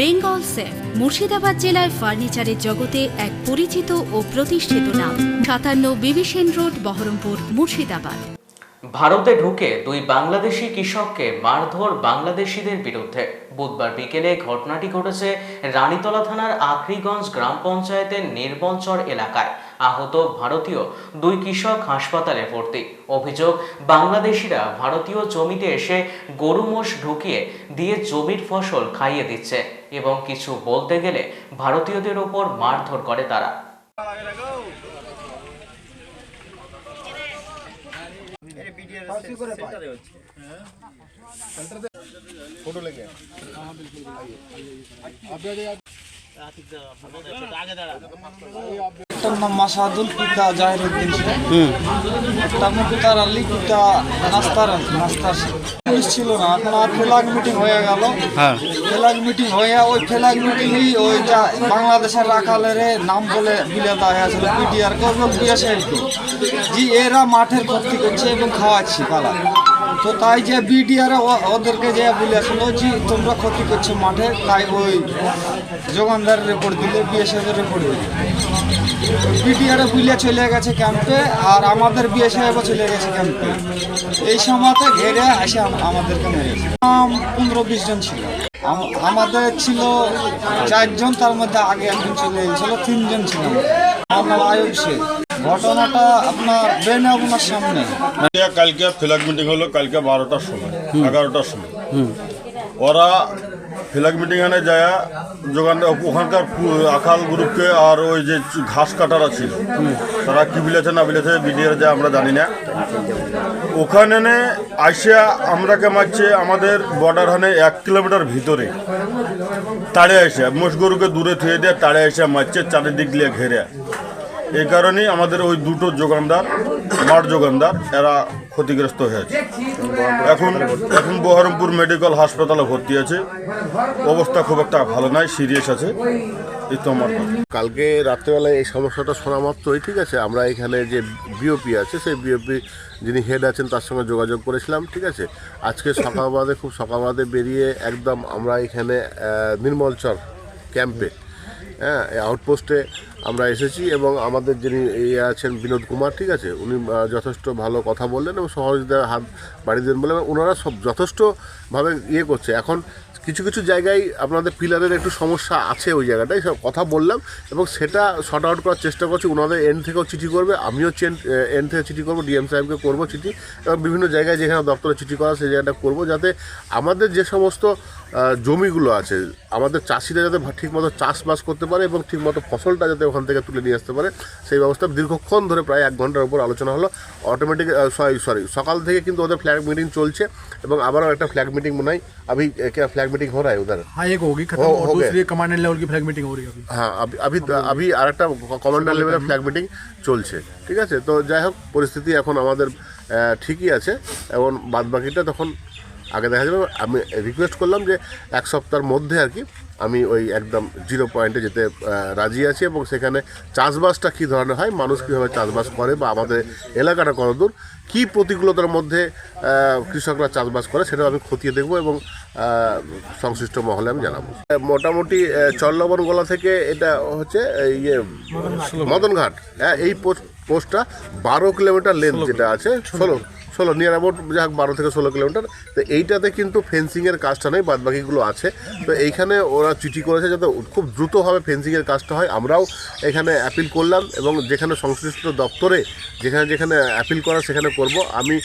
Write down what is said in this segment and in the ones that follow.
Bengal safe, Murshidabad জেলায় ফার্নিচারের জগতে এক পরিচিত ও প্রতিষ্ঠিত নাম। সাতান্ন বিবিসেন রোড, বহরমপুর, মুর্শিদাবাদ। ভারতে ঢুকে দুই বাংলাদেশি কৃষককে মারধর বাংলাদেশিদের বিরুদ্ধে। বুধবার বিকেলে ঘটনাটি ঘটেছে রানীতলা থানার আখরিগঞ্জ গ্রাম পঞ্চায়েতের নির্মলচর এলাকায়। আহত ভারতীয় দুই কৃষক হাসপাতালে ভর্তি। অভিযোগ, বাংলাদেশিরা ভারতীয় জমিতে এসে গরু মোষ ঢুকিয়ে দিয়ে জমির ফসল খাইয়ে দিচ্ছে। এবং কিছু বলতে গেলে ভারতীয়দের ওপর মারধর করে তারা। একটার নাম মাসাদুল পিতা জাহিরুদ্দিন একটা মুক্তার আলী পিতা নাস্তার নাস্তার পুলিশ ছিল না এখন আর ফ্ল্যাগ মিটিং হয়ে গেল। ফ্ল্যাগ মিটিং হয়ে ওই ফ্ল্যাগ মিটিংই ওই যা বাংলাদেশের রাখালের নাম বলে বিলে দেওয়া হয়েছিল পিডিআর কে এবং জি এরা মাঠের ক্ষতি করছে এবং খাওয়াচ্ছে পালা। তো তাই যে বিডিআর ওদেরকে যে বলেছিল যে তোমরা ক্ষতি করছ মাঠে, তাই ওই যোগানদারের রিপোর্ট দিলে বিএসএফ এর রিপোর্ট দিলে। বিডিআরে বুলে চলে গেছে ক্যাম্পে, আর আমাদের বিএসএফ চলে গেছে ক্যাম্পে। এই সময়তে ঘেরে আম- আমাদেরকে মেরেছে পনেরো বিশ জন ছিল। আমাদের ছিল চারজন, তার মধ্যে আগে একজন চলে গেছিল তিনজন ছিল। আমার আয়ুব শেখ। কালকে ফ্ল্যাগ মিটিং হলো, কালকে বারোটার সময়, এগারোটার সময়। ওরা ফ্ল্যাগ মিটিং এনে যায় যোগান ওখানকার আখাল গ্রুপকে আর ওই যে ঘাস কাটারা ছিল, তারা কি বিলেছে না বিলেছে বিডিআর যায় আমরা জানি না। ওখানে আসিয়া আমরাকে মারছে, আমাদের বর্ডার হানে এক কিলোমিটার ভিতরে। তাড়ে এসে মোষ গরুকে দূরে থুয়ে দিয়ে তাড়ে এসে মারছে, চারিদিক দিয়ে ঘেরে। এই কারণেই আমাদের ওই দুটো যোগানদার, মাঠ যোগানদার, এরা ক্ষতিগ্রস্ত হয়েছে। এখন এখন বহরমপুর মেডিকেল হাসপাতালে ভর্তি আছে। অবস্থা খুব একটা ভালো নাই, সিরিয়াস আছে। এই তো আমার কালকে রাত্রেবেলায় এই সমস্যাটা মাত্রই, ঠিক আছে? আমরা এখানে যে বিওপি আছে, সেই বিওপি যিনি হেড আছেন, তার সঙ্গে যোগাযোগ করেছিলাম, ঠিক আছে? আজকে সকালবাদে, খুব সকালবাদে বেরিয়ে একদম আমরা এখানে নির্মলচর ক্যাম্পে হ্যাঁ আউটপোস্টে আমরা এসেছি এবং আমাদের যিনি ইয়ে আছেন বিনোদ কুমার, ঠিক আছে? উনি যথেষ্ট ভালো কথা বললেন এবং সহযোগিতার হাত বাড়িয়ে দেন বলে ওনারা সব যথেষ্টভাবে ইয়ে করছে। এখন কিছু কিছু জায়গায় আপনাদের পিলারের একটু সমস্যা আছে ওই জায়গাটায়, সব কথা বললাম এবং সেটা শর্ট আউট করার চেষ্টা করছি। ওনাদের এন্ড থেকেও চিঠি করবে, আমিও চেন এন্ড থেকে চিঠি করব, ডিএম সাহেবকে করব চিঠি এবং বিভিন্ন জায়গায় যেখানে দপ্তরে চিঠি করা সেই জায়গাটা করব যাতে আমাদের যে সমস্ত জমিগুলো আছে, আমাদের চাষিরা যাতে ঠিকমতো চাষবাস করতে পারে এবং ঠিকমতো ফসলটা যাতে ওখান থেকে তুলে নিয়ে আসতে পারে সেই ব্যবস্থা দীর্ঘক্ষণ ধরে প্রায় এক ঘন্টার উপর আলোচনা হলো অটোমেটিক সরি সরি সকাল থেকে কিন্তু ওদের ফ্ল্যাগ মিটিং চলছে এবং আবারও একটা ফ্ল্যাগ মিটিং মনে হয় अभी क्या फ्लैग मीटिंग हो रहा है उधर हाँ एक होगी खत्म हो- और हो गए। दूसरी कमांडेंट लेवल की फ्लैग मीटिंग हो रही है अभी হ্যাঁ আবি- अभी अभी আর একটা কমান্ডার লেভেলের ফ্ল্যাগ মিটিং চলছে ঠিক আছে তো যাই হোক পরিস্থিতি এখন আমাদের আহ, ঠিকই আছে এবং বাদ বাকিটা তখন আগে দেখা যাবে আমি রিকোয়েস্ট করলাম যে এক সপ্তাহের মধ্যে আর কি আমি ওই একদম জিরো পয়েন্টে যেতে রাজি আছি এবং সেখানে চাষবাসটা কী ধরনের হয় মানুষ কীভাবে চাষবাস করে বা আমাদের এলাকাটা কতদূর কী প্রতিকূলতার মধ্যে কৃষকরা চাষবাস করে সেটাও আমি খতিয়ে দেখব এবং সংশ্লিষ্ট মহলে আমি জানাব। মোটামুটি চল্লবন গলা থেকে এটা হচ্ছে ইয়ে মদনঘাট। হ্যাঁ এই পোস্ট- পোস্টটা বারো কিলোমিটার লেন্থ যেটা আছে ষোলো ষোলো নিয়ার অ্যাবাউট যাক বারো থেকে ষোলো কিলোমিটার। তো এইটাতে কিন্তু ফেন্সিংয়ের কাজটা নেই বাদ বাকিগুলো আছে। তো এইখানে ওরা চিঠি করেছে যাতে খুব দ্রুতভাবে ফেন্সিংয়ের কাজটা হয়। আমরাও এখানে অ্যাপিল করলাম এবং যেখানে সংশ্লিষ্ট দপ্তরে যেখানে যেখানে অ্যাপিল করা সেখানে করব। আমি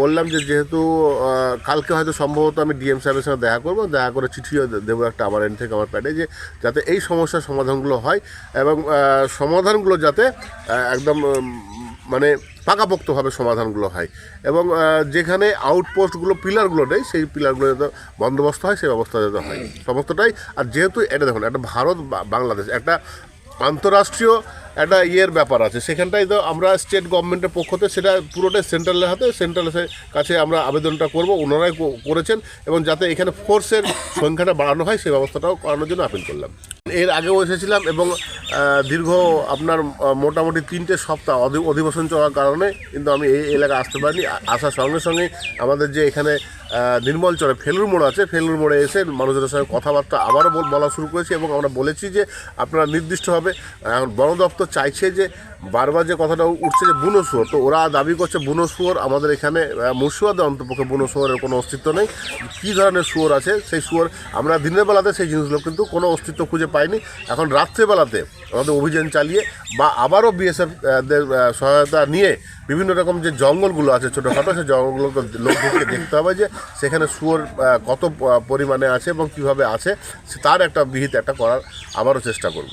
বললাম যে যেহেতু কালকে হয়তো সম্ভবত আমি ডিএম সাহেবের সঙ্গে দেখা করব। দেখা করে চিঠিও দেবো একটা আমার এন্ড থেকে আমার প্যাডে যে যাতে এই সমস্যার সমাধানগুলো হয় এবং সমাধানগুলো যাতে একদম মানে পাকাপোক্তভাবে সমাধানগুলো হয়। এবং যেখানে আউটপোস্টগুলো, পিলারগুলো নেই, সেই পিলারগুলো যাতে বন্দোবস্ত হয় সেই ব্যবস্থা যাতে হয়। সমস্তটাই, আর যেহেতু এটা দেখুন, একটা ভারত বাংলাদেশ, একটা আন্তরাষ্ট্রীয় একটা ইয়ের ব্যাপার আছে। সেখানটায় তো আমরা স্টেট গভর্নমেন্টের পক্ষতে সেটা পুরোটাই সেন্ট্রালের হাতে, সেন্ট্রালের কাছে আমরা আবেদনটা করব, ওনারাই করেছেন। এবং যাতে এখানে ফোর্সের সংখ্যাটা বাড়ানো হয় সেই ব্যবস্থাটাও করানোর জন্য আপিল করলাম। এর আগেও এসেছিলাম এবং দীর্ঘ আপনার মোটামুটি তিনটে সপ্তাহ অধি- অধিবেশন চলার কারণে কিন্তু আমি এই এলাকা আসতে পারিনি। আসার সঙ্গে সঙ্গে আমাদের যে এখানে নির্মল চরে ফেলুর মোড় আছে, ফেলুর মোড়ে এসে মানুষদের সঙ্গে কথাবার্তা আবারও বল- বলা শুরু করেছি এবং আমরা বলেছি যে আপনারা নির্দিষ্টভাবে এখন বন দপ্তর চাইছে যে বারবার যে কথাটা উঠছে যে বুনো শুয়োর, তো ওরা দাবি করছে বুনো শুয়োর আমাদের এখানে মুর্শিদাবাদে অন্তপক্ষে বুনো শুয়োরের কোনো অস্তিত্ব নেই। কী ধরনের শুয়োর আছে, সেই শুয়োর আমরা দিনের বেলাতে সেই জিনিসগুলো কিন্তু কোনো অস্তিত্ব খুঁজে পাইনি। এখন রাত্রেবেলাতে আমাদের অভিযান চালিয়ে বা আবারও বিএসএফ দের সহায়তা নিয়ে বিভিন্ন রকম যে জঙ্গলগুলো আছে ছোটোখাটো, সেই জঙ্গলগুলোকে লোক ঢুকে দেখতে হবে যে সেখানে শুয়োর কত পরিমাণে আছে এবং কীভাবে আছে তার একটা বিহিত একটা করার আবারও চেষ্টা করব।